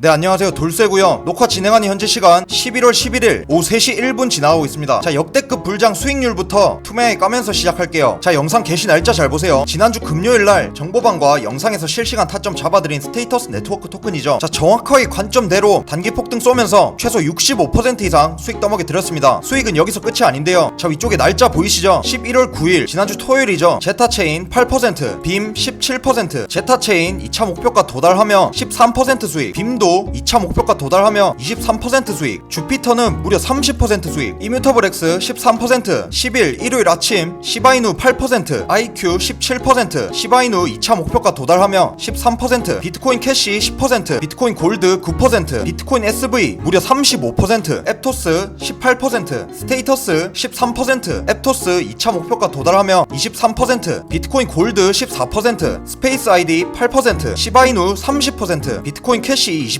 네 안녕하세요. 돌쇠고요. 녹화 진행하는 현재 시간 11월 11일 오후 3시 1분 지나가고 있습니다. 자 역대급 불장 수익률부터 투명하게 까면서 시작할게요. 자 영상 게시 날짜 잘 보세요. 지난주 금요일날 정보방과 영상에서 실시간 타점 잡아드린 스테이터스 네트워크 토큰이죠. 자 정확하게 관점대로 단기 폭등 쏘면서 최소 65% 이상 수익 떠먹여 드렸습니다. 수익은 여기서 끝이 아닌데요. 자 위쪽에 날짜 보이시죠? 11월 9일 지난주 토요일이죠? 제타체인 8%, 빔 17%, 제타체인 2차 목표가 도달하며 13% 수익 빔도 2차 목표가 도달하며 23% 수익 주피터는 무려 30% 수익 이뮤터블 X 13% 10일 일요일 아침 시바이누 8% IQ 17% 시바이누 2차 목표가 도달하며 13% 비트코인 캐시 10% 비트코인 골드 9% 비트코인 SV 무려 35% 앱토스 18% 스테이터스 13% 앱토스 2차 목표가 도달하며 23% 비트코인 골드 14% 스페이스 아이디 8% 시바이누 30% 비트코인 캐시 20%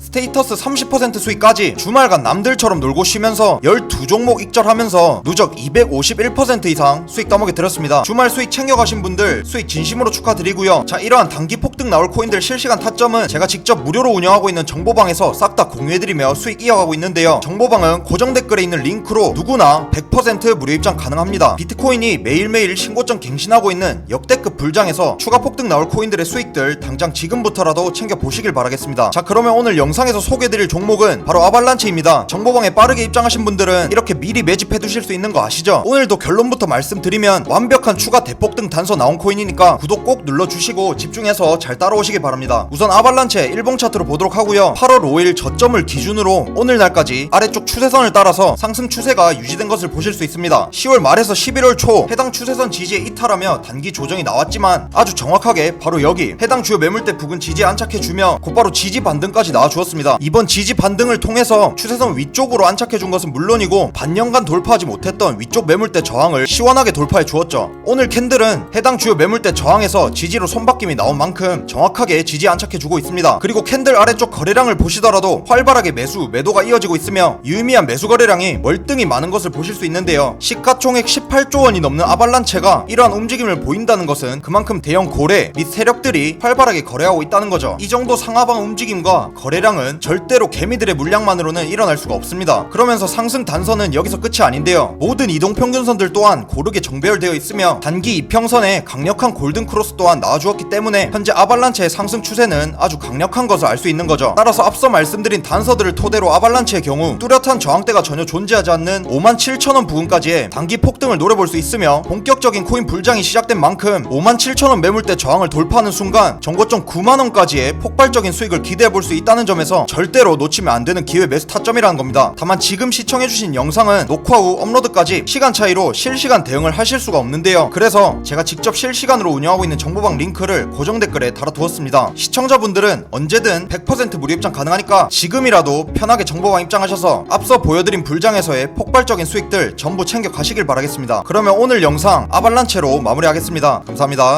스테이터스 30% 수익까지 주말간 남들처럼 놀고 쉬면서 12종목 익절하면서 누적 251% 이상 수익 따먹게 드렸습니다. 주말 수익 챙겨가신 분들 수익 진심으로 축하드리고요. 자 이러한 단기 폭등 나올 코인들 실시간 타점은 제가 직접 무료로 운영하고 있는 정보방에서 싹 다 공유해드리며 수익 이어가고 있는데요. 정보방은 고정 댓글에 있는 링크로 누구나 100% 무료 입장 가능합니다. 비트코인이 매일매일 신고점 갱신하고 있는 역대급 불장에서 추가 폭등 나올 코인들의 수익들 당장 지금부터라도 챙겨보시길 바라겠습니다. 자 그 러면 오늘 영상에서 소개해드릴 종목은 바로 아발란체입니다. 정보방에 빠르게 입장하신 분들은 이렇게 미리 매집해 두실 수 있는 거 아시죠? 오늘도 결론부터 말씀드리면 완벽한 추가 대폭 등 단서 나온 코인이니까 구독 꼭 눌러주시고 집중해서 잘 따라오시길 바랍니다. 우선 아발란체 일봉 차트로 보도록 하고요. 8월 5일 저점을 기준으로 오늘날까지 아래쪽 추세선을 따라서 상승 추세가 유지된 것을 보실 수 있습니다. 10월 말에서 11월 초 해당 추세선 지지에 이탈하며 단기 조정이 나왔지만 아주 정확하게 바로 여기 해당 주요 매물대 부근 지지에 안착해주며 곧바로 지지 반등 까지 나와주었습니다. 이번 지지 반등을 통해서 추세선 위쪽으로 안착해준 것은 물론이고 반년간 돌파하지 못했던 위쪽 매물대 저항을 시원하게 돌파해 주었죠. 오늘 캔들은 해당 주요 매물대 저항에서 지지로 손바뀜이 나온 만큼 정확하게 지지 안착해주고 있습니다. 그리고 캔들 아래쪽 거래량을 보시더라도 활발하게 매수 매도가 이어지고 있으며 유의미한 매수 거래량이 월등히 많은 것을 보실 수 있는데요. 시가총액 18조 원이 넘는 아발란체가 이러한 움직임을 보인다는 것은 그만큼 대형 고래 및 세력들이 활발하게 거래하고 있다는 거죠. 이 정도 상하방 움직임과 거래량은 절대로 개미들의 물량만으로는 일어날 수가 없습니다. 그러면서 상승 단선은 여기서 끝이 아닌데요. 모든 이동 평균선들 또한 고르게 정배열되어 있으며 단기 이평선에 강력한 골든 크로스 또한 나와주었기 때문에 현재 아발란체의 상승 추세는 아주 강력한 것을 알 수 있는 거죠. 따라서 앞서 말씀드린 단서들을 토대로 아발란체의 경우 뚜렷한 저항대가 전혀 존재하지 않는 57,000원 부근까지의 단기 폭등을 노려볼 수 있으며 본격적인 코인 불장이 시작된 만큼 57,000원 매물대 저항을 돌파하는 순간 정고점 9만원까지의 폭발적인 수익을 기대해 볼수 있다는 점에서 절대로 놓치면 안 되는 기회 매수 타점이라는 겁니다. 다만 지금 시청해주신 영상은 녹화 후 업로드까지 시간 차이로 실시간 대응을 하실 수가 없는데요. 그래서 제가 직접 실시간으로 운영하고 있는 정보방 링크를 고정 댓글에 달아두었습니다. 시청자분들은 언제든 100% 무료 입장 가능하니까 지금이라도 편하게 정보방 입장하셔서 앞서 보여드린 불장에서의 폭발적인 수익들 전부 챙겨 가시길 바라겠습니다. 그러면 오늘 영상 아발란체로 마무리하겠습니다. 감사합니다